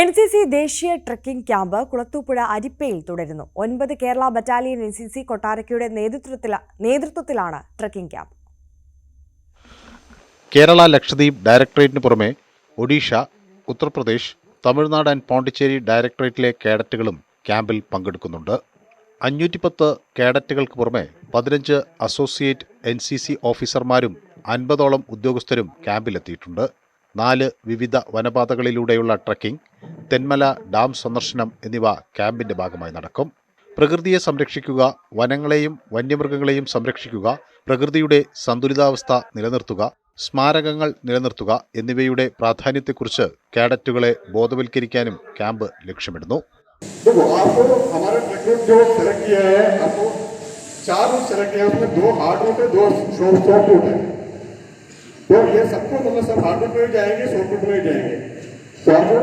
N C C ദേശീയ trekking camp Kulathupuzha അരിപ്പയിൽ തുടരുന്നു. ഒൻപത് Kerala battalion N C C കൊട്ടാരക്കയുടെ നേതൃത്വത്തില നേതൃത്വത്തിലാണ് ട്രക്കിംഗ് ക്യാമ്പ്. കേരള ലക്ഷദ്വീപ് ഡയറക്ടറേറ്റിന് പുറമെ ഒഡീഷ ഉത്തർപ്രദേശ് തമിഴ്നാട് ആൻഡ് പോണ്ടിച്ചേരി ഡയറക്ടറേറ്റിലെ കേഡറ്റുകളും ക്യാമ്പിൽ പങ്കെടുക്കുന്നുണ്ട്. അഞ്ഞൂറ്റി പത്ത് കേഡറ്റുകൾക്ക് പുറമെ പതിനഞ്ച് അസോസിയേറ്റ് എൻ സി സി ഓഫീസർമാരും അൻപതോളം ഉദ്യോഗസ്ഥരും ക്യാമ്പിലെത്തിയിട്ടുണ്ട്. നാല് വിവിധ വനപാതകളിലൂടെയുള്ള ട്രക്കിംഗ് തെന്മല ഡാം സന്ദർശനം എന്നിവ ക്യാമ്പിന്റെ ഭാഗമായി നടക്കും പ്രകൃതിയെ സംരക്ഷിക്കുക വനങ്ങളെയും വന്യമൃഗങ്ങളെയും സംരക്ഷിക്കുക പ്രകൃതിയുടെ സന്തുലിതാവസ്ഥ നിലനിർത്തുക സ്മാരകങ്ങൾ നിലനിർത്തുക എന്നിവയുടെ പ്രാധാന്യത്തെക്കുറിച്ച് കേഡറ്റുകളെ ബോധവൽക്കരിക്കാനും ക്യാമ്പ് ലക്ഷ്യമിടുന്നു देखो आपको हमारा ट्रैक जो सेलेक्ट किया है आपको चार रूट सेलेक्ट किया है उसमें दो हार्ड रूट है दो शॉर्ट रूट है तो ये सबको मतलब सब हार्ड रूट में ही जाएंगे शॉर्ट रूट में ही जाएंगे तो आपको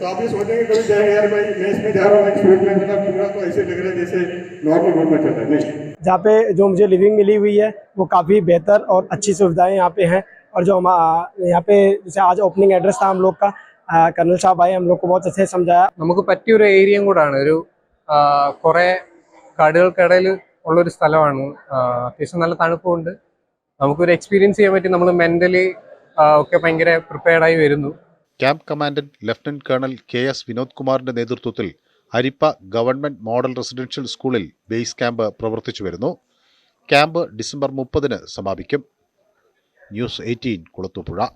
तो आप ये सोचेंगे कभी जाएंगे यार भाई मैं इसमें जा रहा हूँ मैं शॉर्ट में मतलब पूरा तो ऐसे लग रहा है जैसे नॉर्मल रूट में चलता है नहीं जहाँ पे जो मुझे लिविंग मिली हुई है वो काफ़ी बेहतर और अच्छी सुविधाएं यहाँ पे हैं और जो हम आ, यहाँ पे जैसे आज ओपनिंग एड्रेस था हम लोग का आ, कर्नल साहब आए हम लोग को बहुत अच्छे से समझाया നമുക്ക് പറ്റിയൊരു ഏരിയയും കൂടാണ് ഒരു ആ, കുറേ കാടുകൾക്കിടയിൽ ഉള്ളൊരു സ്ഥലമാണ് ആ, അത്യാവശ്യം നല്ല തണുപ്പുണ്ട് നമുക്കൊരു എക്സ്പീരിയൻസ് ചെയ്യാൻ പറ്റി. നമ്മൾ മെന്റലി ഒക്കെ ഭയങ്കര പ്രിപ്പയർഡ് ആയി വരുന്നു. Camp commandant lieutenant colonel K S Vinod കുമാറിന്റെ നേതൃത്വത്തിൽ അരിപ്പ ഗവൺമെന്റ് മോഡൽ റെസിഡൻഷ്യൽ സ്കൂളിൽ ബേസ് ക്യാമ്പ് പ്രവർത്തിച്ചു വരുന്നു. ക്യാമ്പ് ഡിസംബർ മുപ്പതിന് സമാപിക്കും. News eighteen Kulathupuzha.